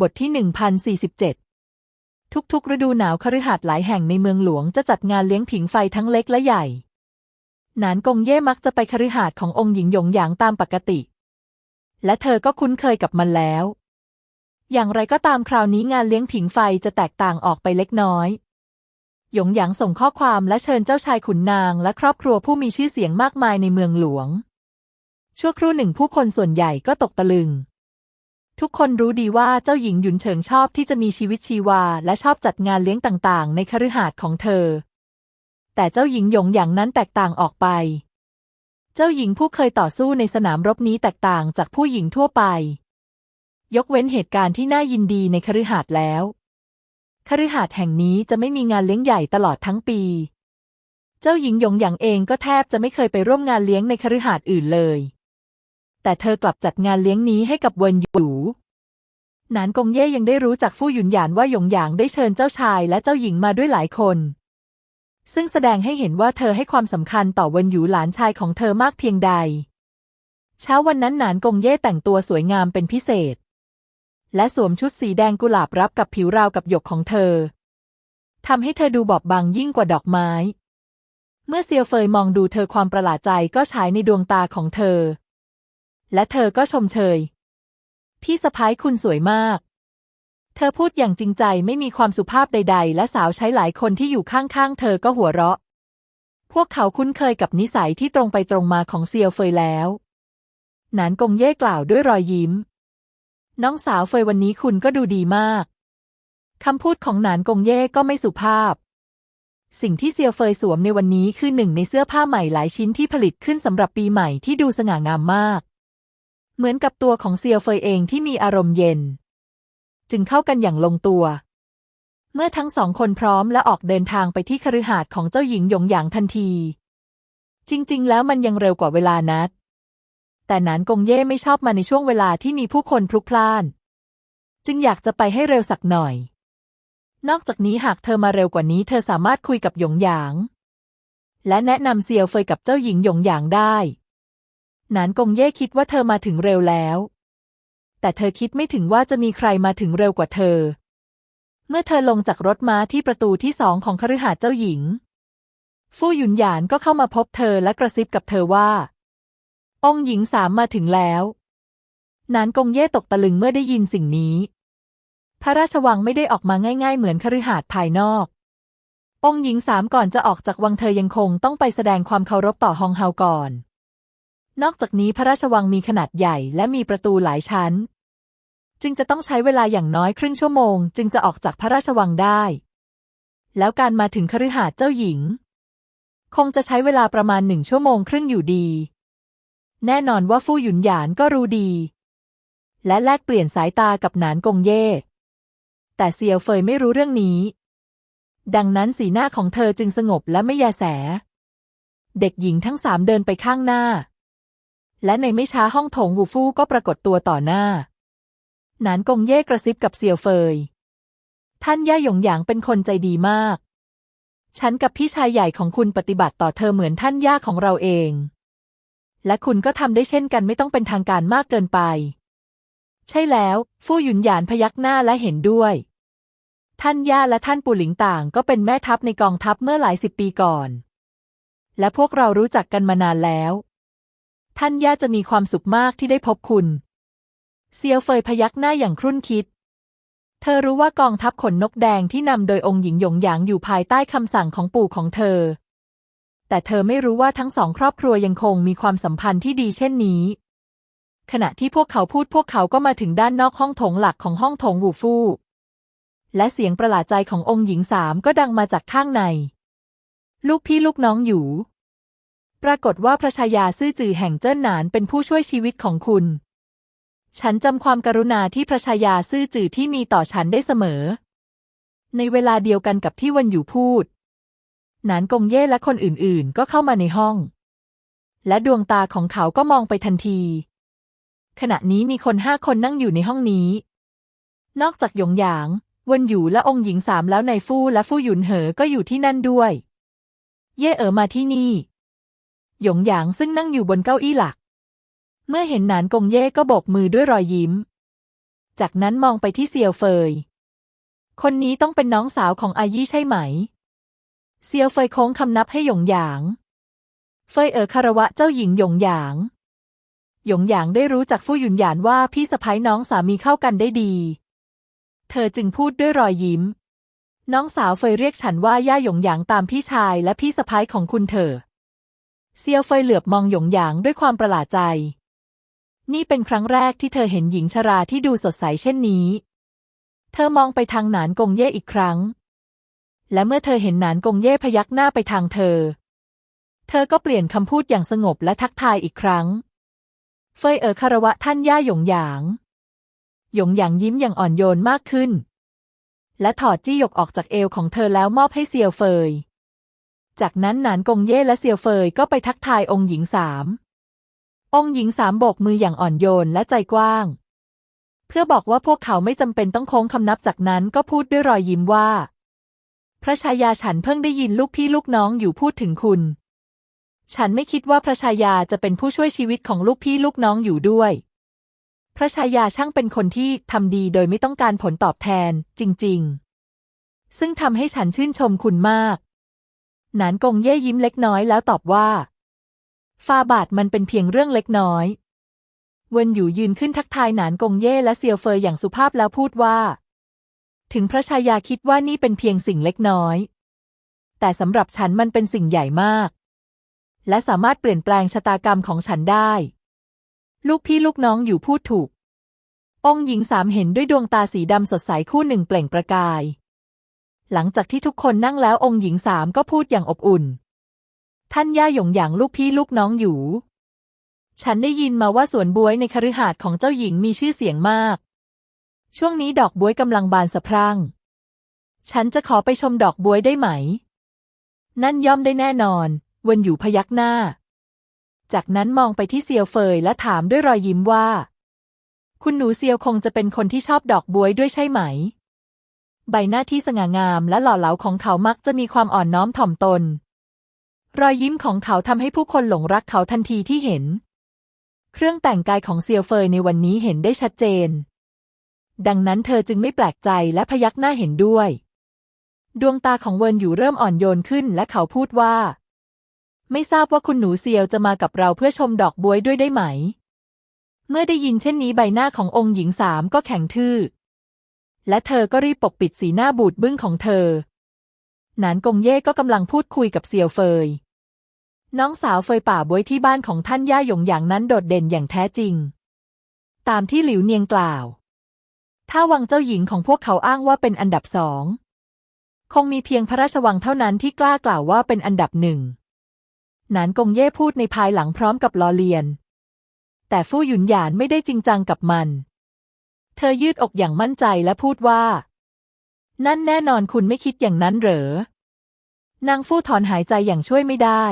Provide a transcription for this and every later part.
บทที่ 1047 ทุกๆ ฤดูหนาวคฤหาสน์หลายแห่งในเมืองหลวงจะจัดงานเลี้ยงผิงไฟทั้งเล็กและใหญ่ นานกงเย่มักจะไปคฤหาสน์ขององค์หญิงหยงหยางตามปกติ และเธอก็คุ้นเคยกับมันแล้ว อย่างไรก็ตามคราวนี้งานเลี้ยงผิงไฟจะแตกต่างออกไปเล็กน้อย หยงหยางส่งข้อความและเชิญเจ้าชายขุนนางและครอบครัวผู้มีชื่อเสียงมากมายในเมืองหลวง ชั่วครู่หนึ่งผู้คนส่วนใหญ่ก็ตกตะลึง ทุกคนรู้ดีว่าเจ้าหญิงหยุนเฉิงชอบที่จะมีชีวิตชีวา และชอบจัดงานเลี้ยงต่างๆ ในคฤหาสน์ของเธอ แต่เจ้าหญิงหยงหยางนั้นแตกต่างออกไป เจ้าหญิงผู้เคยต่อสู้ในสนามรบนี้แตกต่างจากผู้หญิงทั่วไป ยกเว้นเหตุการณ์ที่น่ายินดีในคฤหาสน์แล้ว คฤหาสน์แห่งนี้จะไม่มีงานเลี้ยงใหญ่ตลอดทั้งปี เจ้าหญิงหยงหยางเองก็แทบจะไม่เคยไปร่วมงานเลี้ยงในคฤหาสน์อื่นเลย แต่เธอกลับจัดงานเลี้ยงนี้ให้กับเวินหยูหนานกงเย่ยังได้รู้จากฟู่หยุนหยานว่าหยงหยางได้เชิญเจ้าชายและเจ้าหญิงมาด้วยหลายคน ซึ่งแสดงให้เห็นว่าเธอให้ความสำคัญต่อเวินหยูหลานชายของเธอมากเพียงใด เช้าวันนั้นหนานกงเย่แต่งตัวสวยงามเป็นพิเศษ และสวมชุดสีแดงกุหลาบรับกับผิวราวกับหยกของเธอทำให้เธอดูบอบบางยิ่งกว่าดอกไม้ เมื่อเซียวเฟยมองดูเธอความประหลาดใจก็ฉายในดวงตาของเธอ และเธอก็ชมเชย พี่สะพ้ายคุณสวยมาก เธอพูดอย่างจริงใจไม่มีความสุภาพใด ๆ และสาวใช้หลายคนที่อยู่ข้างๆ เธอก็หัวเราะ พวกเขาคุ้นเคยกับนิสัยที่ตรงไปตรงมาของเซียวเฟยแล้วหนานกงเย่กล่าวด้วยรอยยิ้ม น้องสาวเฟยวันนี้คุณก็ดูดีมาก คำพูดของหนานกงเย่ก็ไม่สุภาพ สิ่งที่เซียวเฟยสวมในวันนี้คือหนึ่งในเสื้อผ้าใหม่หลายชิ้นที่ผลิตขึ้นสำหรับปีใหม่ที่ดูสง่างามมาก เหมือนกับตัวของเซียวเฟยเองที่มีอารมณ์เย็น จึงเข้ากันอย่างลงตัว เมื่อทั้งสองคนพร้อมและออกเดินทางไปที่คฤหาสน์ของเจ้าหญิงหยงหยางทันที จริง ๆ แล้วมันยังเร็วกว่าเวลานัด แต่หนานกงเย่ไม่ชอบมาในช่วงเวลาที่มีผู้คนพลุกพล่าน จึงอยากจะไปให้เร็วสักหน่อย นอกจากนี้หากเธอมาเร็วกว่านี้ เธอสามารถคุยกับหยงหยาง และแนะนำเซียวเฟยกับเจ้าหญิงหยงหยางได้ หนานกงเย่คิดว่าเธอมาถึงเร็วแล้ว แต่เธอคิดไม่ถึงว่าจะมีใครมาถึงเร็วกว่าเธอ เมื่อเธอลงจากรถม้าที่ประตูที่สองของคฤหาสน์เจ้าหญิง ฟู่หยุนหยานก็เข้ามาพบเธอและกระซิบกับเธอว่า องค์หญิงสามมาถึงแล้วนานกงเย่ตกตะลึงเมื่อได้ยินสิ่งนี้ พระราชวังไม่ได้ออกมาง่าย ๆ เหมือนคฤหาสน์ภายนอก องค์หญิงสามก่อนจะออกจากวังเธอยังคงต้องไปแสดงความเคารพต่อฮองเฮาก่อน นอกจากนี้พระราชวังมีขนาดใหญ่และมีประตูหลายชั้น จึงจะต้องใช้เวลาอย่างน้อยครึ่งชั่วโมง จึงจะออกจากพระราชวังได้ แล้วการมาถึงคฤหาสน์เจ้าหญิง คงจะใช้เวลาประมาณหนึ่งชั่วโมงครึ่งอยู่ดี แน่นอนว่าฟู่หยุนหยานก็รู้ดี และแลกเปลี่ยนสายตากับหนานกงเย่ แต่เซียวเฟยไม่รู้เรื่องนี้ ดังนั้นสีหน้าของเธอจึงสงบและไม่แยแส เด็กหญิงทั้งสามเดินไปข้างหน้า และในไม่ช้าห้องโถงวูฟู่ก็ปรากฏตัวต่อหน้า หนานกงเย่กระซิบกับเซียวเฟย ท่านย่าหยงหยางเป็นคนใจดีมาก ฉันกับพี่ชายใหญ่ของคุณปฏิบัติต่อเธอเหมือนท่านย่าของเราเอง และคุณก็ทำได้เช่นกันไม่ต้องเป็นทางการมากเกินไป ใช่แล้ว ฟู่หยุนหยานพยักหน้าและเห็นด้วย ท่านย่าและท่านปู่หลิงต่างก็เป็นแม่ทัพในกองทัพเมื่อหลายสิบปีก่อน และพวกเรารู้จักกันมานานแล้ว ท่านย่าจะมีความสุขมากที่ได้พบคุณ เซียวเฟยพยักหน้าอย่างครุ่นคิด เธอรู้ว่ากองทัพขนนกแดงที่นำโดยองค์หญิงหยงหยางอยู่ภายใต้คำสั่งของปู่ของเธอ แต่เธอไม่รู้ว่าทั้งสองครอบครัวยังคงมีความสัมพันธ์ที่ดีเช่นนี้ ขณะที่พวกเขาพูดพวกเขาก็มาถึงด้านนอกห้องโถงหลักของห้องโถงหูฟู่และเสียงประหลาดใจขององค์หญิงสามก็ดังมาจากข้างใน ลูกพี่ลูกน้องอยู่ ปรากฏว่าพระชายาซื่อจือแห่งเจิ้นหนานเป็นผู้ช่วยชีวิตของคุณ ฉันจำความกรุณาที่พระชายาซื่อจือที่มีต่อฉันได้เสมอ ในเวลาเดียวกันกับที่วันอยู่พูด หนานกงเย่และคนอื่นๆ ก็เข้ามาในห้อง และดวงตาของเขาก็มองไปทันที ขณะนี้มีคนห้าคนนั่งอยู่ในห้องนี้ นอกจากหยงหยางวนหยูและองค์หญิงสามแล้วในฟู่และฟู่หยุนเหอก็อยู่ที่นั่นด้วย เย่เอ๋อมาที่นี่ หยงหยางซึ่งนั่งอยู่บนเก้าอี้หลัก เมื่อเห็นหนานกงเย่ก็โบกมือด้วยรอยยิ้ม จากนั้นมองไปที่เซียวเฟย คนนี้ต้องเป็นน้องสาวของอายี่ใช่ไหม เซียวเฟยโค้งคำนับให้หยงหยาง เฟยเอ๋อคารวะเจ้าหญิงหยงหยาง หยงหยางได้รู้จากฟู่หยุนหยานว่าพี่สะพ้ยน้องสามีเข้ากันได้ดี เธอจึงพูดด้วยรอยยิ้มน้องสาวเฟยเรียกฉันว่าย่าหยงหยางตามพี่ชายและพี่สะพ้ยของคุณเถอะ เซียวเฟยเหลือบมองหยงหยางด้วยความประหลาดใจ นี่เป็นครั้งแรกที่เธอเห็นหญิงชราที่ดูสดใสเช่นนี้ เธอมองไปทางหนานกงเย่อีกครั้ง และเมื่อเธอเห็นหนานกงเย่พยักหน้าไปทางเธอ เธอก็เปลี่ยนคำพูดอย่างสงบและทักทายอีกครั้ง เฟยเอ๋อคารวะท่านย่าหยงหยาง หยงหยางยิ้มอย่างอ่อนโยนมากขึ้น และถอดจี้หยกออกจากเอวของเธอแล้วมอบให้เซียวเฟย จากนั้นหนานกงเย่และเซียวเฟยก็ไปทักทายองค์หญิงสาม องค์หญิงสามโบกมืออย่างอ่อนโยนและใจกว้าง เพื่อบอกว่าพวกเขาไม่จำเป็นต้องโค้งคำนับจากนั้นก็พูดด้วยรอยยิ้มว่า พระชายาฉันเพิ่งได้ยินลูกพี่ลูกน้องอยู่พูดถึงคุณ ฉันไม่คิดว่าพระชายาจะเป็นผู้ช่วยชีวิตของลูกพี่ลูกน้องอยู่ด้วย พระชายาช่างเป็นคนที่ทำดีโดยไม่ต้องการผลตอบแทน จริง ๆ ซึ่งทำให้ฉันชื่นชมคุณมาก หนานกงเย่ยิ้มเล็กน้อยแล้วตอบว่า ฟาบาทมันเป็นเพียงเรื่องเล็กน้อยเวินอยู่ยืนขึ้นทักทายหนานกงเย่และเซียวเฟยอย่างสุภาพแล้วพูดว่า ถึงพระชายาคิดว่านี่เป็นเพียงสิ่งเล็กน้อย แต่สำหรับฉันมันเป็นสิ่งใหญ่มาก และสามารถเปลี่ยนแปลงชะตากรรมของฉันได้ ลูกพี่ลูกน้องอยู่พูดถูก องค์หญิงสามเห็นด้วยดวงตาสีดำสดใสคู่หนึ่งเปล่งประกาย หลังจากที่ทุกคนนั่งแล้วองค์หญิงสามก็พูดอย่างอบอุ่น ท่านย่าหยงหยางลูกพี่ลูกน้องอยู่ ฉันได้ยินมาว่าสวนบวยในคฤหาสน์ของเจ้าหญิงมีชื่อเสียงมาก ช่วงนี้ดอกบวยกำลังบานสะพรั่ง ฉันจะขอไปชมดอกบวยได้ไหม นั่นย่อมได้แน่นอนเวนอยู่พยักหน้า จากนั้นมองไปที่เซียวเฟยและถามด้วยรอยยิ้มว่า คุณหนูเซียวคงจะเป็นคนที่ชอบดอกบวยด้วยใช่ไหม ใบหน้าที่สง่างามและหล่อเหลาของเขามักจะมีความอ่อนน้อมถ่อมตน รอยยิ้มของเขาทำให้ผู้คนหลงรักเขาทันทีที่เห็น เครื่องแต่งกายของเซียวเฟยในวันนี้เห็นได้ชัดเจน ดังนั้นเธอจึงไม่แปลกใจและพยักหน้าเห็นด้วย ดวงตาของเวินอยู่เริ่มอ่อนโยนขึ้นและเขาพูดว่า ไม่ทราบว่าคุณหนูเซียวจะมากับเราเพื่อชมดอกบวยด้วยได้ไหม เมื่อได้ยินเช่นนี้ใบหน้าขององค์หญิงสามก็แข็งทื่อ และเธอก็รีบปกปิดสีหน้าบูดบึ้งของเธอ หนานกงเย่ก็กำลังพูดคุยกับเซียวเฟย น้องสาวเฟยป่าบวยที่บ้านของท่านย่าหยงอย่างนั้นโดดเด่นอย่างแท้จริง ตามที่หลิวเนียงกล่าว ถ้าวังเจ้าหญิงของพวกเขาอ้างว่าเป็นอันดับสอง คงมีเพียงพระราชวังเท่านั้นที่กล้ากล่าวว่าเป็นอันดับหนึ่ง หนานกงเย่พูดในภายหลังพร้อมกับลอเลียน แต่ฟู่หยุนหยานไม่ได้จริงจังกับมัน เธอยืดอกอย่างมั่นใจและพูดว่า นั่นแน่นอนคุณไม่คิดอย่างนั้นเหรอ นางฟู่ถอนหายใจอย่างช่วยไม่ได้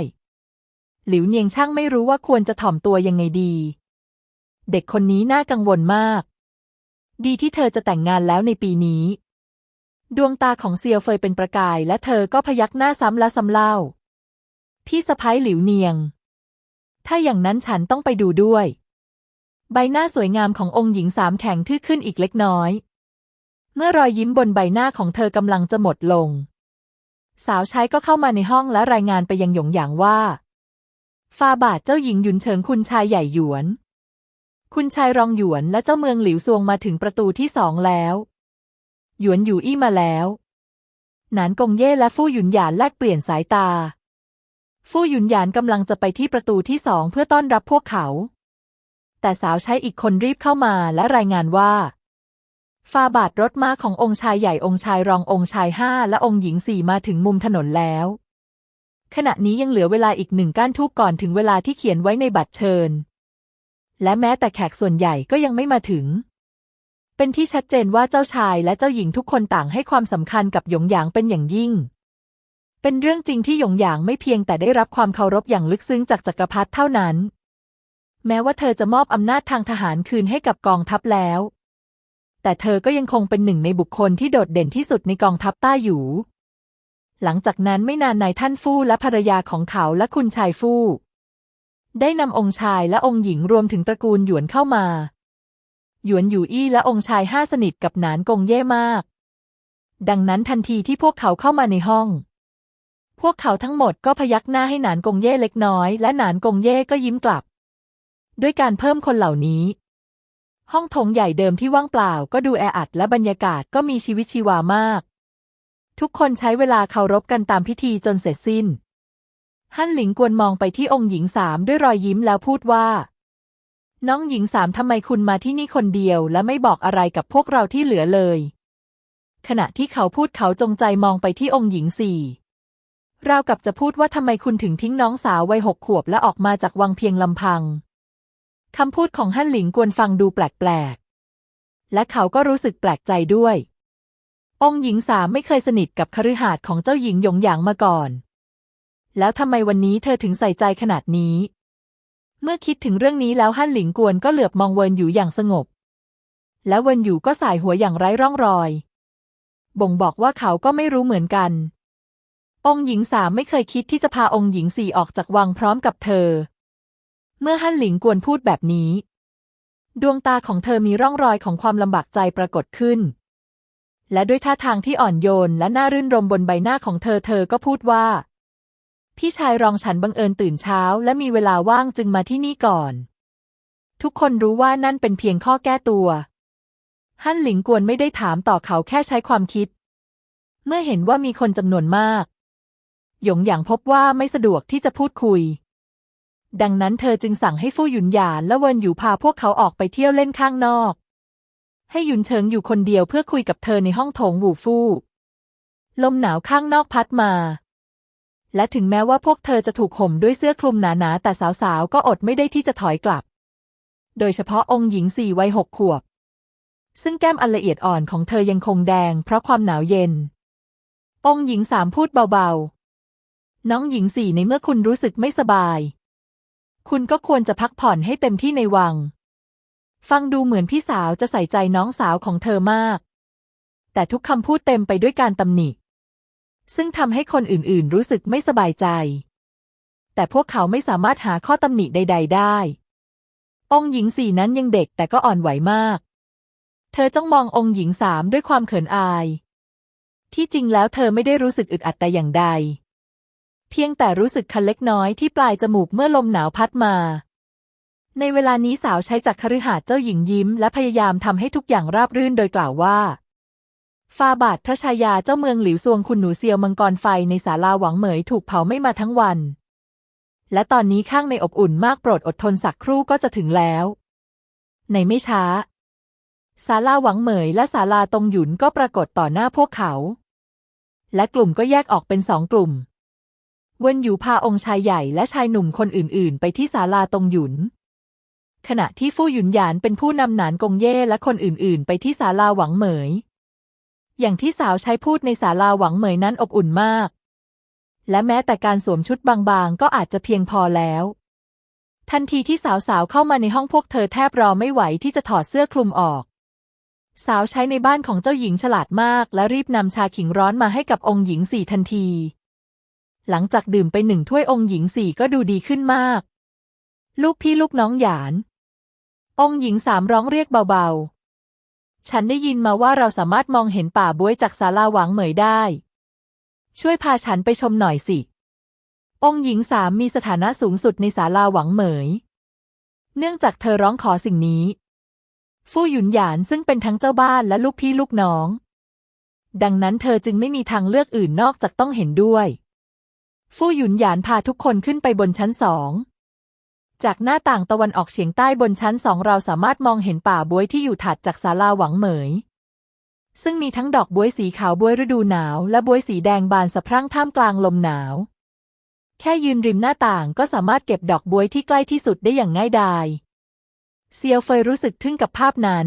หลิวเนียงช่างไม่รู้ว่าควรจะถ่อมตัวยังไงดี เด็กคนนี้น่ากังวลมาก ดีที่เธอจะแต่งงานแล้วในปีนี้ ดวงตาของเซียวเฟยเป็นประกาย และเธอก็พยักหน้าซ้ำและซ้ำเล่า พี่สะพ้ายหลิวเนียง ถ้าอย่างนั้นฉันต้องไปดูด้วย ใบหน้าสวยงามขององค์หญิงสามแข็งทื่อขึ้นอีกเล็กน้อย เมื่อรอยยิ้มบนใบหน้าของเธอกำลังจะหมดลง สาวใช้ก็เข้ามาในห้องและรายงานไปยังหยงหยางว่าฟาบาทเจ้าหญิงหยุนเฉิงคุณชายใหญ่หยวน คุณชายรองหยวนและเจ้าเมืองหลิวซวงมาถึงประตูที่สองแล้ว หยวนอยู่อี้มาแล้วนานกงเย่และฟู่หยุนหยานแลกเปลี่ยนสายตา ฟู่หยุนหยานกำลังจะไปที่ประตูที่สองเพื่อต้อนรับพวกเขา แต่สาวใช้อีกคนรีบเข้ามาและรายงานว่าฟาบาทรถม้าขององค์ชายใหญ่องค์ชายรององค์ชายห้าและองค์หญิงสี่มาถึงมุมถนนแล้ว ขณะนี้ยังเหลือเวลาอีกหนึ่งก้านทูบก่อนถึงเวลาที่เขียนไว้ในบัตรเชิญ และแม้แต่แขกส่วนใหญ่ก็ยังไม่มาถึง เป็นที่ชัดเจนว่าเจ้าชายและเจ้าหญิงทุกคนต่างให้ความสำคัญกับหยงหยางเป็นอย่างยิ่ง เป็นเรื่องจริงที่หยงหยางไม่เพียงแต่ได้รับความเคารพอย่างลึกซึ้งจากจักรพรรดิเท่านั้น แม้ว่าเธอจะมอบอำนาจทางทหารคืนให้กับกองทัพแล้ว แต่เธอก็ยังคงเป็นหนึ่งในบุคคลที่โดดเด่นที่สุดในกองทัพต้าหยูหลังจากนั้นไม่นานนายท่านฟู่และภรรยาของเขาและคุณชายฟู่ได้นำองค์ชายและองค์หญิงรวมถึงตระกูลหยวนเข้ามา หยวนหยู่อี้และองค์ชายห้าสนิทกับหนานกงเย่มาก ดังนั้นทันทีที่พวกเขาเข้ามาในห้อง พวกเขาทั้งหมดก็พยักหน้าให้หนานกงเย่เล็กน้อย และหนานกงเย่ก็ยิ้มกลับ ด้วยการเพิ่มคนเหล่านี้ ห้องโถงใหญ่เดิมที่ว่างเปล่าก็ดูแออัดและบรรยากาศก็มีชีวิตชีวามาก ทุกคนใช้เวลาเคารพกันตามพิธีจนเสร็จสิ้น ฮั่นหลิงกวนมองไปที่องค์หญิงสามด้วยรอยยิ้มแล้วพูดว่า น้องหญิงสามทำไมคุณมาที่นี่คนเดียว และไม่บอกอะไรกับพวกเราที่เหลือเลย ขณะที่เขาพูดเขาจงใจมองไปที่องค์หญิงสี่ราวกับจะพูดว่าทำไมคุณถึงทิ้งน้องสาววัยหกขวบและออกมาจากวังเพียงลำพัง คำพูดของฮั่นหลิงกวนฟังดูแปลกๆ และเขาก็รู้สึกแปลกใจด้วย องค์หญิงสามไม่เคยสนิทกับคฤหาสน์ของเจ้าหญิงหยงหยางมาก่อน แล้วทำไมวันนี้เธอถึงใส่ใจขนาดนี้ เมื่อคิดถึงเรื่องนี้แล้วฮั่นหลิงกวนก็เหลือบมองเวินอยู่อย่างสงบ และเวินอยู่ก็สายหัวอย่างไร้ร่องรอย บ่งบอกว่าเขาก็ไม่รู้เหมือนกัน องค์หญิงสามไม่เคยคิดที่จะพาองค์หญิงสี่ออกจากวังพร้อมกับเธอ เมื่อฮั่นหลิงกวนพูดแบบนี้ ดวงตาของเธอมีร่องรอยของความลำบากใจปรากฏขึ้น และด้วยท่าทางที่อ่อนโยนและน่ารื่นรมบนใบหน้าของเธอเธอก็พูดว่า พี่ชายรองฉันบังเอิญตื่นเช้า และมีเวลาว่างจึงมาที่นี่ก่อน ทุกคนรู้ว่านั่นเป็นเพียงข้อแก้ตัวฮั่นหลิงกวนไม่ได้ถามต่อเขาแค่ใช้ความคิด เมื่อเห็นว่ามีคนจำนวนมาก หยงหยางพบว่าไม่สะดวกที่จะพูดคุย ดังนั้นเธอจึงสั่งให้ฟู่หยุนหยานและเวินอยู่พาพวกเขาออกไปเที่ยวเล่นข้างนอก ให้หยุนเฉิงอยู่คนเดียวเพื่อคุยกับเธอในห้องโถงหูฟู่ ลมหนาวข้างนอกพัดมา และถึงแม้ว่าพวกเธอจะถูกห่มด้วยเสื้อคลุมหนาๆแต่สาวๆก็อดไม่ได้ที่จะถอยกลับ โดยเฉพาะองค์หญิงสี่วัยหกขวบ ซึ่งแก้มอันละเอียดอ่อนของเธอยังคงแดงเพราะความหนาวเย็น องค์หญิงสามพูดเบาๆน้องหญิงสี่ในเมื่อคุณรู้สึกไม่สบาย คุณก็ควรจะพักผ่อนให้เต็มที่ในวัง ฟังดูเหมือนพี่สาวจะใส่ใจน้องสาวของเธอมาก แต่ทุกคำพูดเต็มไปด้วยการตำหนิ ซึ่งทำให้คนอื่นๆ รู้สึกไม่สบายใจ แต่พวกเขาไม่สามารถหาข้อตำหนิใด ๆ ได้ องค์หญิงสี่นั้นยังเด็กแต่ก็อ่อนไหวมาก เธอจ้องมององค์หญิงสามด้วยความเขินอาย ที่จริงแล้วเธอไม่ได้รู้สึกอึดอัดแต่อย่างใด พียงแต่รู้สึกคันเล็กน้อยที่ปลายจมูกเมื่อลมหนาวพัดมา ในเวลานี้สาวใช้จากรคฤหาสน์เจ้าหญิงยิ้ม และพยายามทำให้ทุกอย่างราบรื่นโดยกล่าวว่าฟาบาทพระชายาเจ้าเมืองหลิวซวงคุณหนูเซียวมังกรไฟในศาลาหวังเหมยถูกเผาไม่มาทั้งวัน และตอนนี้ข้างในอบอุ่นมากโปรดอดทนสักครู่ก็จะถึงแล้ว ในไม่ช้าศาลาหวังเหมยและศาลาตรงหยุนก็ปรากฏต่อหน้าพวกเขา และกลุ่มก็แยกออกเป็นสองกลุ่ม เวินอยู่พาองค์ชายใหญ่และชายหนุ่มคนอื่น ๆ ไปที่ศาลาตรงหยุน ขณะที่ฟู่หยุนหยานเป็นผู้นำหนานกงเย่และคนอื่น ๆ ไปที่ศาลาหวังเหมย อย่างที่สาวใช้พูดในศาลาหวังเหมยนั้นอบอุ่นมาก และแม้แต่การสวมชุดบางๆ ก็อาจจะเพียงพอแล้ว ทันทีที่สาว ๆ เข้ามาในห้องพวกเธอแทบรอไม่ไหวที่จะถอดเสื้อคลุมออก สาวใช้ในบ้านของเจ้าหญิงฉลาดมาก และรีบนำชาขิงร้อนมาให้กับองค์หญิงสี่ทันที หลังจากดื่มไปหนึ่งถ้วยองค์หญิงสี่ก็ดูดีขึ้นมาก ลูกพี่ลูกน้องหยาน องค์หญิงสามร้องเรียกเบาๆ ฉันได้ยินมาว่าเราสามารถมองเห็นป่าบ้วยจากศาลาหวังเหมยได้ ช่วยพาฉันไปชมหน่อยสิ องค์หญิงสามมีสถานะสูงสุดในศาลาหวังเหมย เนื่องจากเธอร้องขอสิ่งนี้ ฟู่หยุนหยานซึ่งเป็นทั้งเจ้าบ้านและลูกพี่ลูกน้อง ดังนั้นเธอจึงไม่มีทางเลือกอื่นนอกจากต้องเห็นด้วย ฟู่หยุนหยานพาทุกคนขึ้นไปบนชั้นสอง จากหน้าต่างตะวันออกเฉียงใต้บนชั้นสองเราสามารถมองเห็นป่าบ้วยที่อยู่ถัดจากศาลาหวังเหมย ซึ่งมีทั้งดอกบ้วยสีขาวบ้วยฤดูหนาว และบ้วยสีแดงบานสะพรั่งท่ามกลางลมหนาว แค่ยืนริมหน้าต่างก็สามารถเก็บดอกบ้วยที่ใกล้ที่สุดได้อย่างง่ายดายเซียวเฟยรู้สึกทึ่งกับภาพนั้น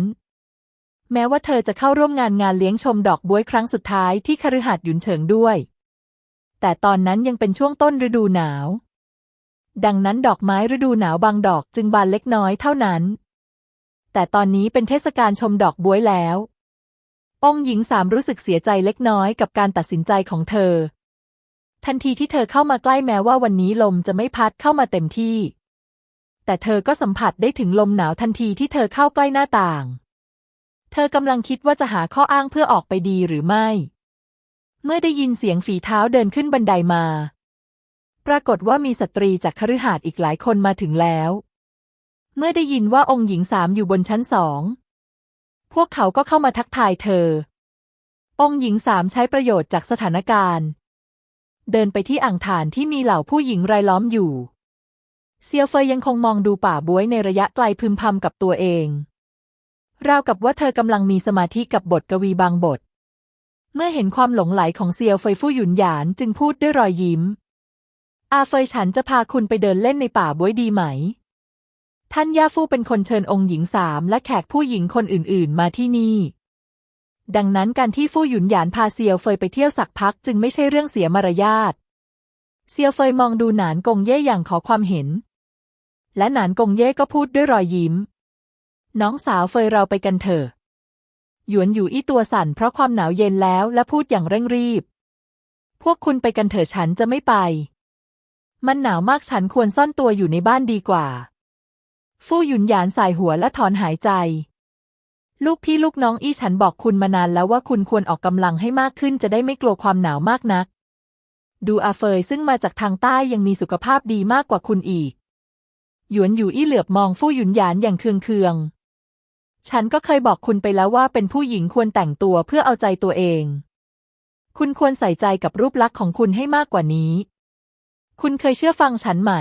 แม้ว่าเธอจะเข้าร่วมงานงานเลี้ยงชมดอกบ้วยครั้งสุดท้ายที่คฤหาสน์หยุนเฉิงด้วย แต่ตอนนั้นยังเป็นช่วงต้นฤดูหนาว ดังนั้นดอกไม้ฤดูหนาวบางดอกจึงบานเล็กน้อยเท่านั้น แต่ตอนนี้เป็นเทศกาลชมดอกบ้วยแล้ว องค์หญิงสามรู้สึกเสียใจเล็กน้อยกับการตัดสินใจของเธอ ทันทีที่เธอเข้ามาใกล้แม้ว่าวันนี้ลมจะไม่พัดเข้ามาเต็มที่ แต่เธอก็สัมผัสได้ถึงลมหนาวทันทีที่เธอเข้าใกล้หน้าต่าง เธอกำลังคิดว่าจะหาข้ออ้างเพื่อออกไปดีหรือไม่ เมื่อได้ยินเสียงฝีเท้าเดินขึ้นบันไดมา ปรากฏว่ามีสตรีจากคฤหาสน์อีกหลายคนมาถึงแล้ว เมื่อได้ยินว่าองค์หญิงสามอยู่บนชั้นสอง พวกเขาก็เข้ามาทักทายเธอ องค์หญิงสามใช้ประโยชน์จากสถานการณ์ เดินไปที่อ่างถ่านที่มีเหล่าผู้หญิงรายล้อมอยู่ เซียวเฟยยังคงมองดูป่าบ้วยในระยะไกลพึมพำกับตัวเอง ราวกับว่าเธอกำลังมีสมาธิกับบทกวีบางบท เมื่อเห็นความหลงไหลของเซียวเฟยฟู่หยุนหยานจึงพูดด้วยรอยยิ้ม อาเฟยฉันจะพาคุณไปเดินเล่นในป่าบ้วยดีไหม ท่านย่าฟู่เป็นคนเชิญองค์หญิงสามและแขกผู้หญิงคนอื่นๆ มาที่นี่ ดังนั้นการที่ฟู่หยุนหยานพาเซียวเฟยไปเที่ยวสักพักจึงไม่ใช่เรื่องเสียมารยาท เซียวเฟยมองดูหนานกงเย่อย่างขอความเห็น และหนานกงเย่ก็พูดด้วยรอยยิ้ม น้องสาวเฟยเราไปกันเถอะ หยวนอยู่อี้ตัวสั่นเพราะความหนาวเย็นแล้วและพูดอย่างเร่งรีบ พวกคุณไปกันเถอะฉันจะไม่ไป มันหนาวมากฉันควรซ่อนตัวอยู่ในบ้านดีกว่า ฟู่หยุนหยานสายหัวและถอนหายใจ ลูกพี่ลูกน้องอี้ฉันบอกคุณมานานแล้วว่าคุณควรออกกำลังให้มากขึ้นจะได้ไม่กลัวความหนาวมากนัก ดูอาเฟยซึ่งมาจากทางใต้ยังมีสุขภาพดีมากกว่าคุณอีก หยวนอยู่อี้เหลือบมองฟู่หยุนหยานอย่างเคืองเคือง ฉันก็เคยบอกคุณไปแล้วว่าเป็นผู้หญิงควรแต่งตัวเพื่อเอาใจตัวเอง คุณควรใส่ใจกับรูปลักษณ์ของคุณให้มากกว่านี้ คุณเคยเชื่อฟังฉันไหม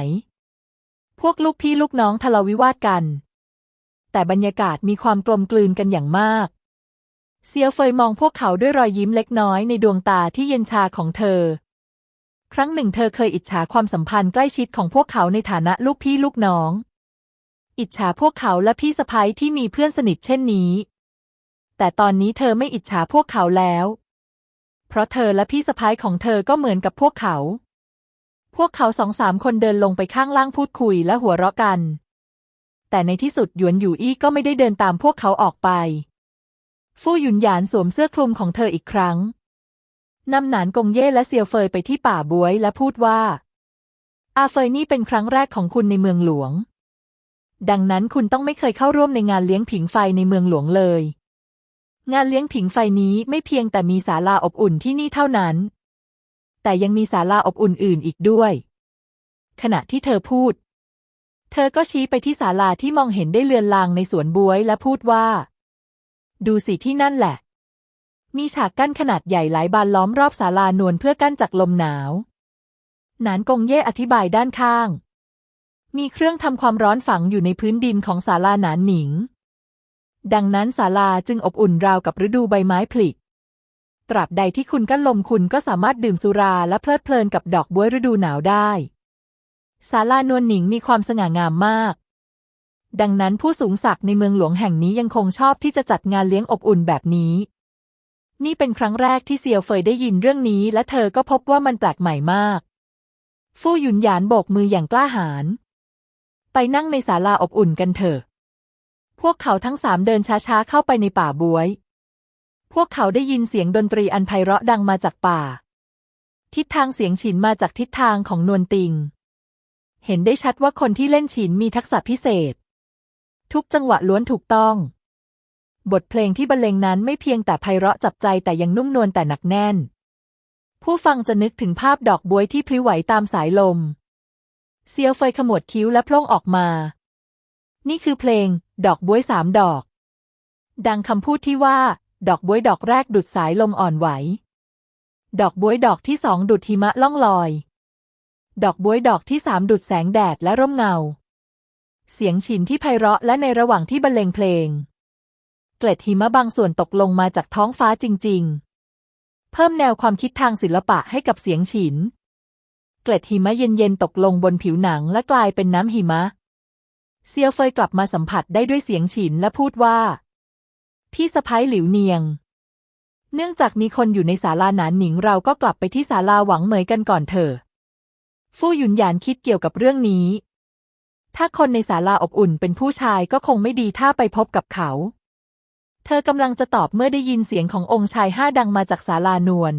พวกลูกพี่ลูกน้องทะเลาวิวาทกัน แต่บรรยากาศมีความกลมกลืนกันอย่างมาก เซียวเฟยมองพวกเขาด้วยรอยยิ้มเล็กน้อยในดวงตาที่เย็นชาของเธอ ครั้งหนึ่งเธอเคยอิจฉาความสัมพันธ์ใกล้ชิดของพวกเขาในฐานะลูกพี่ลูกน้อง อิจฉาพวกเขาและพี่สะพ้ยที่มีเพื่อนสนิทเช่นนี้ แต่ตอนนี้เธอไม่อิจฉาพวกเขาแล้ว เพราะเธอและพี่สะพ้ยของเธอก็เหมือนกับพวกเขา พวกเขาสองสามคนเดินลงไปข้างล่างพูดคุยและหัวเราะกัน แต่ในที่สุดหยวนหยูอี้ก็ไม่ได้เดินตามพวกเขาออกไปฟู่หยุนหยานสวมเสื้อคลุมของเธออีกครั้งนำหนานกงเย่และเซียวเฟยไปที่ป่าบวยและพูดว่า อาเฟยนี่เป็นครั้งแรกของคุณในเมืองหลวง ดังนั้นคุณต้องไม่เคยเข้าร่วมในงานเลี้ยงผิงไฟในเมืองหลวงเลย งานเลี้ยงผิงไฟนี้ไม่เพียงแต่มีศาลาอบอุ่นที่นี่เท่านั้น แต่ยังมีศาลาอบอุ่นอื่นอีกด้วย ขณะที่เธอพูด เธอก็ชี้ไปที่ศาลาที่มองเห็นได้เลือนลางในสวนบวยและพูดว่า ดูสิที่นั่นแหละ มีฉากกั้นขนาดใหญ่หลายบานล้อมรอบศาลานวลเพื่อกั้นจากลมหนาวหนานกงเย่อธิบายด้านข้าง มีเครื่องทำความร้อนฝังอยู่ในพื้นดินของศาลาหนานหนิง ดังนั้นศาลาจึงอบอุ่นราวกับฤดูใบไม้ผลิตราบใดที่คุณกั้นลมคุณก็สามารถดื่มสุราและเพลิดเพลินกับดอกบ๊วยฤดูหนาวได้ศาลานวลหนิงมีความสง่างามมาก ดังนั้นผู้สูงศักดิ์ในเมืองหลวงแห่งนี้ยังคงชอบที่จะจัดงานเลี้ยงอบอุ่นแบบนี้ นี่เป็นครั้งแรกที่เซียวเฟยได้ยินเรื่องนี้ และเธอก็พบว่ามันแปลกใหม่มาก ฟู่หยุนหยานโบกมืออย่างกล้าหาญ ไปนั่งในศาลาอบอุ่นกันเถอะ พวกเขาทั้งสามเดินช้าๆเข้าไปในป่าบวย พวกเขาได้ยินเสียงดนตรีอันไพเราะดังมาจากป่า ทิศทางเสียงฉินมาจากทิศทางของนวลติง เห็นได้ชัดว่าคนที่เล่นฉินมีทักษะพิเศษ ทุกจังหวะล้วนถูกต้อง บทเพลงที่บรรเลงนั้นไม่เพียงแต่ไพเราะจับใจแต่ยังนุ่มนวลแต่หนักแน่น ผู้ฟังจะนึกถึงภาพดอกบวยที่พลิ้วไหวตามสายลม เซียวเฟยขมวดคิ้วและพล่งออกมา นี่คือเพลง ดอกบวยสามดอก ดังคำพูดที่ว่า ดอกบวยดอกแรกดุดสายลมอ่อนไหว ดอกบวยดอกที่สองดุดหิมะล่องลอย ดอกบวยดอกที่สามดุดแสงแดดและร่มเงา เสียงฉินที่ไพเราะและในระหว่างที่บรรเลงเพลง เกล็ดหิมะบางส่วนตกลงมาจากท้องฟ้าจริง ๆ เพิ่มแนวความคิดทางศิลปะให้กับเสียงฉิน กล็ดหิมะเย็นๆตกลงบนผิวหนังและกลายเป็นน้ำหิมะ เซียวเฟยกลับมาสัมผัสได้ด้วยเสียงฉินและพูดว่า พี่สะพ้ายหลิวเนียง เนื่องจากมีคนอยู่ในศาลาหนานหนิงเราก็กลับไปที่ศาลาหวังเหมยกันก่อนเถอะฟู่หยุนหยานคิดเกี่ยวกับเรื่องนี้ ถ้าคนในศาลาอบอุ่นเป็นผู้ชายก็คงไม่ดีถ้าไปพบกับเขา เธอกำลังจะตอบเมื่อได้ยินเสียงขององค์ชายห้าดังมาจากศาลานวล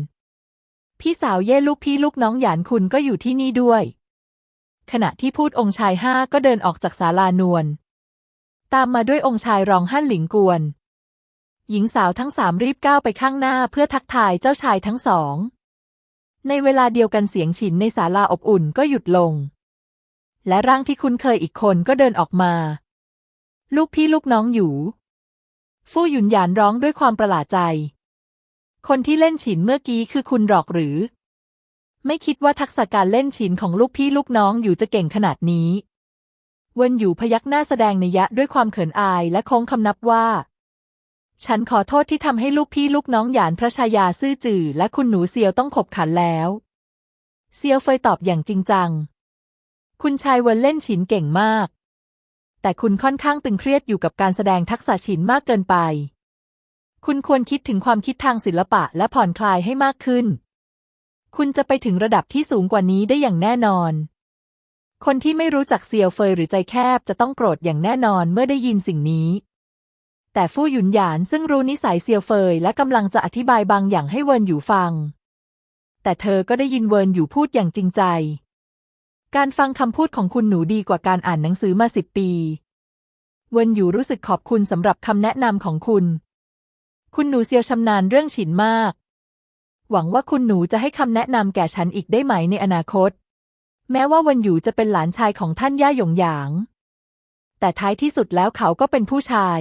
พี่สาวเย่ลูกพี่ลูกน้องหยานคุณก็อยู่ที่นี่ด้วย ขณะที่พูดองค์ชายห้าก็เดินออกจากศาลานวล ตามมาด้วยองค์ชายรองฮั่นหลิงกวน หญิงสาวทั้งสามรีบก้าวไปข้างหน้าเพื่อทักทายเจ้าชายทั้งสอง ในเวลาเดียวกันเสียงฉินในศาลาอบอุ่นก็หยุดลง และร่างที่คุ้นเคยอีกคนก็เดินออกมา ลูกพี่ลูกน้องอยู่ ฟู่หยุนหยานร้องด้วยความประหลาดใจ คนที่เล่นฉินเมื่อกี้คือคุณหรอกหรือ ไม่คิดว่าทักษะการเล่นฉินของลูกพี่ลูกน้องอยู่จะเก่งขนาดนี้เวินอยู่พยักหน้าแสดงนัยยะด้วยความเขินอายและโค้งคำนับว่า ฉันขอโทษที่ทำให้ลูกพี่ลูกน้องหยานพระชายาซื่อจื่อและคุณหนูเซียวต้องขบขันแล้วเซียวเฟยตอบอย่างจริงจัง คุณชายเวินเล่นฉินเก่งมาก แต่คุณค่อนข้างตึงเครียดอยู่กับการแสดงทักษะฉินมากเกินไป คุณควรคิดถึงความคิดทางศิลปะและผ่อนคลายให้มากขึ้น คุณจะไปถึงระดับที่สูงกว่านี้ได้อย่างแน่นอน คนที่ไม่รู้จักเซียวเฟยหรือใจแคบจะต้องโกรธอย่างแน่นอนเมื่อได้ยินสิ่งนี้ แต่ฟู่หยุนหยานซึ่งรู้นิสัยเซียวเฟยและกำลังจะอธิบายบางอย่างให้เวินอยู่ฟัง แต่เธอก็ได้ยินเวินอยู่พูดอย่างจริงใจ การฟังคำพูดของคุณหนูดีกว่าการอ่านหนังสือมาสิบปี เวินอยู่รู้สึกขอบคุณสำหรับคำแนะนำของคุณ คุณหนูเซียวชำนาญเรื่องฉินมาก หวังว่าคุณหนูจะให้คำแนะนำแก่ฉันอีกได้ไหมในอนาคต แม้ว่าวันอยู่จะเป็นหลานชายของท่านย่าหยงหยาง แต่ท้ายที่สุดแล้วเขาก็เป็นผู้ชาย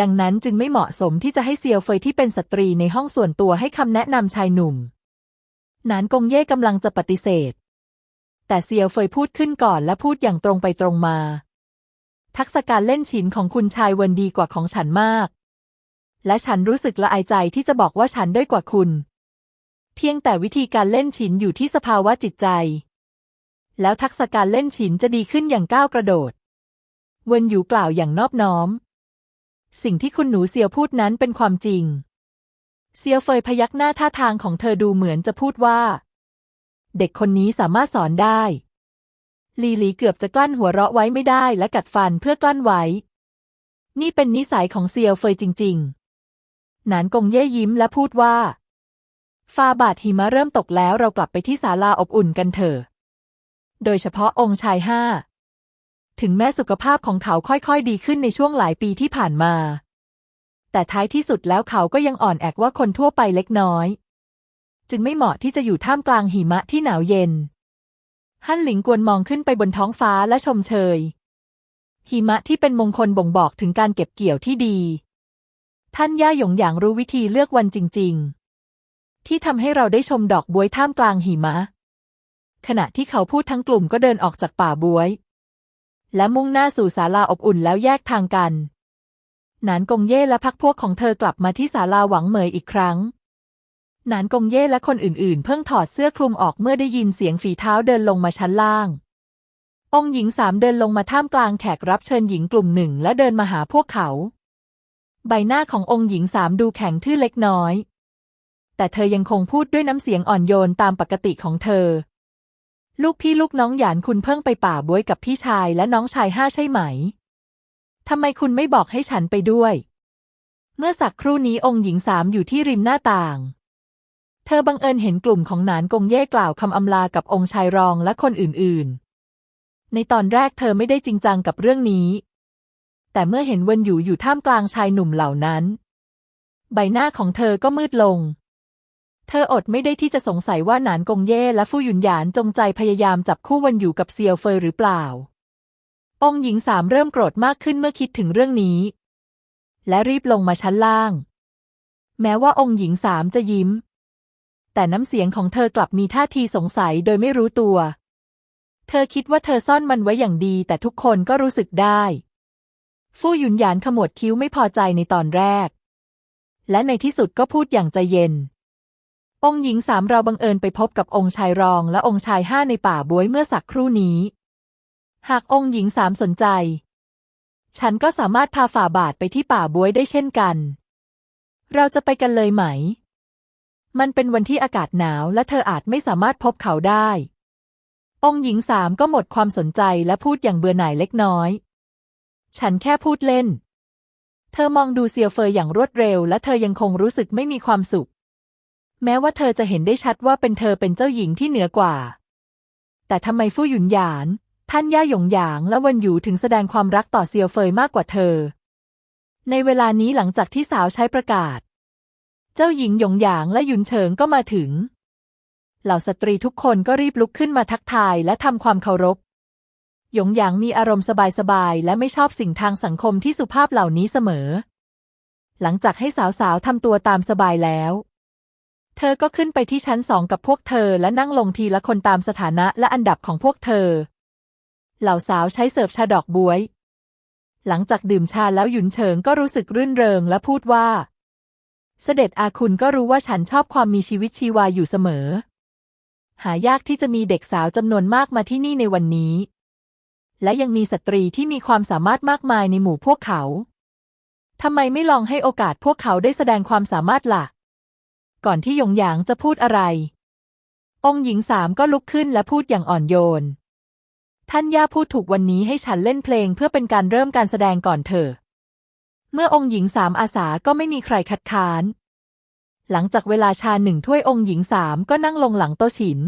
ดังนั้นจึงไม่เหมาะสมที่จะให้เซียวเฟยที่เป็นสตรีในห้องส่วนตัวให้คำแนะนำชายหนุ่ม นานกงเย่กำลังจะปฏิเสธ แต่เซียวเฟยพูดขึ้นก่อนและพูดอย่างตรงไปตรงมา ทักษะการเล่นฉินของคุณชายเวินดีกว่าของฉันมาก และฉันรู้สึกละอายใจที่จะบอกว่าฉันด้อยกว่าคุณ เพียงแต่วิธีการเล่นฉินอยู่ที่สภาวะจิตใจ แล้วทักษะการเล่นฉินจะดีขึ้นอย่างก้าวกระโดด เวินอยู่กล่าวอย่างนอบน้อม สิ่งที่คุณหนูเซียวพูดนั้นเป็นความจริง เซียวเฟยพยักหน้าท่าทางของเธอดูเหมือนจะพูดว่า เด็กคนนี้สามารถสอนได้ลีหลีเกือบจะกลั้นหัวเราะไว้ไม่ได้และกัดฟันเพื่อกลั้นไว้ นี่เป็นนิสัยของเซียวเฟยจริง ๆ หนานกงเย่ยิ้มและพูดว่าฟาบาทหิมะเริ่มตกแล้วเรากลับไปที่ศาลาอบอุ่นกันเถอะ โดยเฉพาะองค์ชายห้า ถึงแม้สุขภาพของเขาค่อยๆ ดีขึ้นในช่วงหลายปีที่ผ่านมา แต่ท้ายที่สุดแล้วเขาก็ยังอ่อนแอกว่าคนทั่วไปเล็กน้อย จึงไม่เหมาะที่จะอยู่ท่ามกลางหิมะที่หนาวเย็น ฮั่นหลิงกวนมองขึ้นไปบนท้องฟ้าและชมเชย หิมะที่เป็นมงคลบ่งบอกถึงการเก็บเกี่ยวที่ดี ท่านย่าหยงหยางรู้วิธีเลือกวันจริง ๆ ที่ทำให้เราได้ชมดอกบวยท่ามกลางหิมะ ขณะที่เขาพูดทั้งกลุ่มก็เดินออกจากป่าบวย และมุ่งหน้าสู่ศาลาอบอุ่นแล้วแยกทางกันหนานกงเย่และพักพวกของเธอกลับมาที่ศาลาหวังเหมยอีกครั้งหนานกงเย่และคนอื่นๆ เพิ่งถอดเสื้อคลุมออกเมื่อได้ยินเสียงฝีเท้าเดินลงมาชั้นล่าง องค์หญิงสามเดินลงมาท่ามกลางแขกรับเชิญหญิงกลุ่มหนึ่งและเดินมาหาพวกเขา ใบหน้าขององค์หญิงสามดูแข็งทื่อเล็กน้อย แต่เธอยังคงพูดด้วยน้ำเสียงอ่อนโยนตามปกติของเธอ ลูกพี่ลูกน้องหยานคุณเพิ่งไปป่าบวยกับพี่ชายและน้องชายห้าใช่ไหม ทำไมคุณไม่บอกให้ฉันไปด้วย เมื่อสักครู่นี้องค์หญิงสามอยู่ที่ริมหน้าต่าง เธอบังเอิญเห็นกลุ่มของหนานกงเย่กล่าวคำอำลากับองค์ชายรองและคนอื่นๆ ในตอนแรกเธอไม่ได้จริงจังกับเรื่องนี้ แต่เมื่อเห็นเวนอยู่อยู่ท่ามกลางชายหนุ่มเหล่านั้น ใบหน้าของเธอก็มืดลง เธออดไม่ได้ที่จะสงสัยว่าหนานกงเย่และฟู่หยุนหยานจงใจพยายามจับคู่เวนอยู่กับเซียวเฟยหรือเปล่า องหญิงสามเริ่มโกรธมากขึ้นเมื่อคิดถึงเรื่องนี้ และรีบลงมาชั้นล่าง แม้ว่าองค์หญิงสามจะยิ้ม แต่น้ำเสียงของเธอกลับมีท่าทีสงสัยโดยไม่รู้ตัว เธอคิดว่าเธอซ่อนมันไว้อย่างดีแต่ทุกคนก็รู้สึกได้ ฟู่หยุนหยานขมวดคิ้วไม่พอใจในตอนแรก และในที่สุดก็พูดอย่างใจเย็น องค์หญิงสามเราบังเอิญไปพบกับองค์ชายรองและองค์ชายห้าในป่าบวยเมื่อสักครู่นี้ หากองค์หญิงสามสนใจ ฉันก็สามารถพาฝ่าบาทไปที่ป่าบวยได้เช่นกัน เราจะไปกันเลยไหม มันเป็นวันที่อากาศหนาวและเธออาจไม่สามารถพบเขาได้ องค์หญิงสามก็หมดความสนใจและพูดอย่างเบื่อหน่ายเล็กน้อย ฉันแค่พูดเล่น เธอมองดูเซียวเฟยอย่างรวดเร็ว และเธอยังคงรู้สึกไม่มีความสุข แม้ว่าเธอจะเห็นได้ชัดว่าเป็นเธอเป็นเจ้าหญิงที่เหนือกว่า แต่ทำไมฟู่หยุนหยาน ท่านย่าหยงหยางและวันหยูถึงแสดงความรักต่อเซียวเฟยมากกว่าเธอ ในเวลานี้หลังจากที่สาวใช้ประกาศ เจ้าหญิงหยงหยางและหยุนเฉิงก็มาถึง เหล่าสตรีทุกคนก็รีบลุกขึ้นมาทักทายและทำความเคารพ หยงหยางมีอารมณ์สบายๆ และไม่ชอบสิ่งทางสังคมที่สุภาพเหล่านี้เสมอ หลังจากให้สาวๆทำตัวตามสบายแล้ว เธอก็ขึ้นไปที่ชั้นสองกับพวกเธอและนั่งลงทีละคนตามสถานะและอันดับของพวกเธอ เหล่าสาวใช้เสิร์ฟชาดอกบวย หลังจากดื่มชาแล้วหยุนเฉิงก็รู้สึกรื่นเริงและพูดว่า เสด็จอาคุณก็รู้ว่าฉันชอบความมีชีวิตชีวาอยู่เสมอ หายากที่จะมีเด็กสาวจำนวนมากมาที่นี่ในวันนี้ และยังมีสตรีที่มีความสามารถมากมายในหมู่พวกเขา ทำไมไม่ลองให้โอกาสพวกเขาได้แสดงความสามารถล่ะ ก่อนที่หยงหยางจะพูดอะไร องค์หญิงสามก็ลุกขึ้นและพูดอย่างอ่อนโยน ท่านย่าพูดถูกวันนี้ให้ฉันเล่นเพลงเพื่อเป็นการเริ่มการแสดงก่อนเถอะ เมื่อองค์หญิงสามอาสาก็ไม่มีใครคัดค้าน หลังจากเวลาชาหนึ่งถ้วยองค์หญิงสามก็นั่งลงหลังโต๊ะฉิน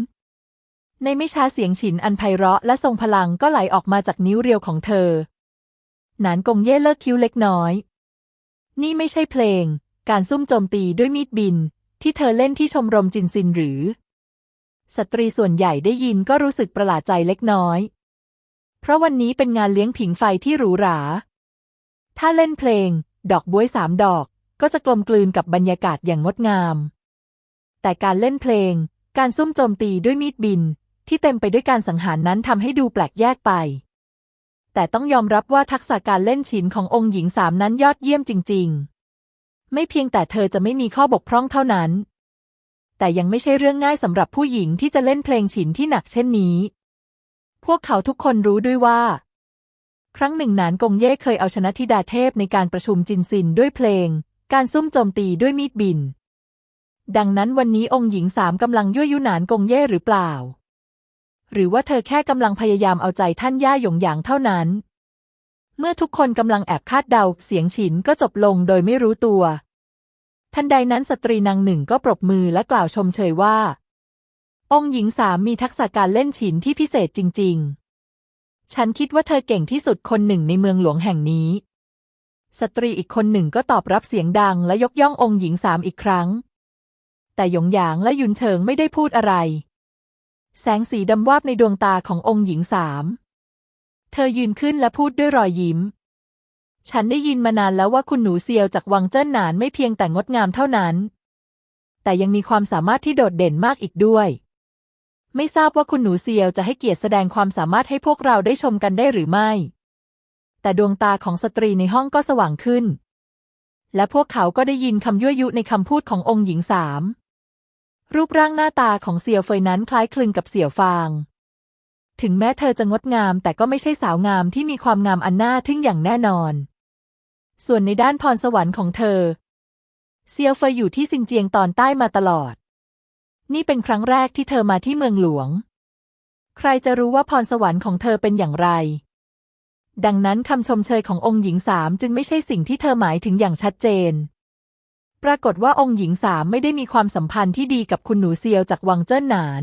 ในไม่ช้าเสียงฉินอันไพเราะและทรงพลังก็ไหลออกมาจากนิ้วเรียวของเธอ หนานกงเย่เลิกคิ้วเล็กน้อย นี่ไม่ใช่เพลง การซุ่มโจมตีด้วยมีดบิน ที่เธอเล่นที่ชมรมจินซินหรือ สตรีส่วนใหญ่ได้ยินก็รู้สึกประหลาดใจเล็กน้อย เพราะวันนี้เป็นงานเลี้ยงผิงไฟที่หรูหรา ถ้าเล่นเพลง ดอกบ้วยสามดอก ก็จะกลมกลืนกับบรรยากาศอย่างงดงาม แต่การเล่นเพลง การซุ่มโจมตีด้วยมีดบิน ที่เต็มไปด้วยการสังหารนั้นทำให้ดูแปลกแยกไป แต่ต้องยอมรับว่าทักษะการเล่นฉินขององค์หญิงสามนั้นยอดเยี่ยมจริง ๆ ไม่เพียงแต่เธอจะไม่มีข้อบกพร่องเท่านั้น แต่ยังไม่ใช่เรื่องง่ายสำหรับผู้หญิงที่จะเล่นเพลงฉินที่หนักเช่นนี้ พวกเขาทุกคนรู้ด้วยว่า ครั้งหนึ่งหนานกงเย่เคยเอาชนะธิดาเทพในการประชุมจินซินด้วยเพลง การซุ่มโจมตีด้วยมีดบินดังนั้นวันนี้องค์หญิงสามกำลังยั่วยุหนานกงเย่หรือเปล่า หรือว่าเธอแค่กำลังพยายามเอาใจท่านย่าหยงหยางเท่านั้น เมื่อทุกคนกำลังแอบคาดเดา เสียงฉินก็จบลงโดยไม่รู้ตัว ทันใดนั้นสตรีนางหนึ่งก็ปรบมือและกล่าวชมเชยว่า องค์หญิงสามมีทักษะการเล่นฉินที่พิเศษจริง ๆ ฉันคิดว่าเธอเก่งที่สุดคนหนึ่งในเมืองหลวงแห่งนี้ สตรีอีกคนหนึ่งก็ตอบรับเสียงดังและยกย่ององค์หญิงสามอีกครั้ง แต่หยงหยางและยุนเฉิงไม่ได้พูดอะไร แสงสีดำวาบในดวงตาขององค์หญิงสาม เธอยืนขึ้นและพูดด้วยรอยยิ้ม ฉันได้ยินมานานแล้วว่าคุณหนูเซียวจากวังเจิ้นหนานไม่เพียงแต่งดงามเท่านั้น แต่ยังมีความสามารถที่โดดเด่นมากอีกด้วย ไม่ทราบว่าคุณหนูเซียวจะให้เกียรติแสดงความสามารถให้พวกเราได้ชมกันได้หรือไม่ แต่ดวงตาของสตรีในห้องก็สว่างขึ้น และพวกเขาก็ได้ยินคำยั่วยุในคำพูดขององค์หญิงสาม รูปร่างหน้าตาของเสี่ยวเฟยนั้นคล้ายคลึงกับเสี่ยวฟาง ถึงแม้เธอจะงดงามแต่ก็ไม่ใช่สาวงามที่มีความงามอันน่าทึ่งอย่างแน่นอน ส่วนในด้านพรสวรรค์ของเธอ เซียวเฟยอยู่ที่ซินเจียงตอนใต้มาตลอด นี่เป็นครั้งแรกที่เธอมาที่เมืองหลวง ใครจะรู้ว่าพรสวรรค์ของเธอเป็นอย่างไร ดังนั้นคำชมเชยขององค์หญิงสามจึงไม่ใช่สิ่งที่เธอหมายถึงอย่างชัดเจน ปรากฏว่าองค์หญิงสามไม่ได้มีความสัมพันธ์ที่ดีกับคุณหนูเซียวจากวังเจิ้นหนาน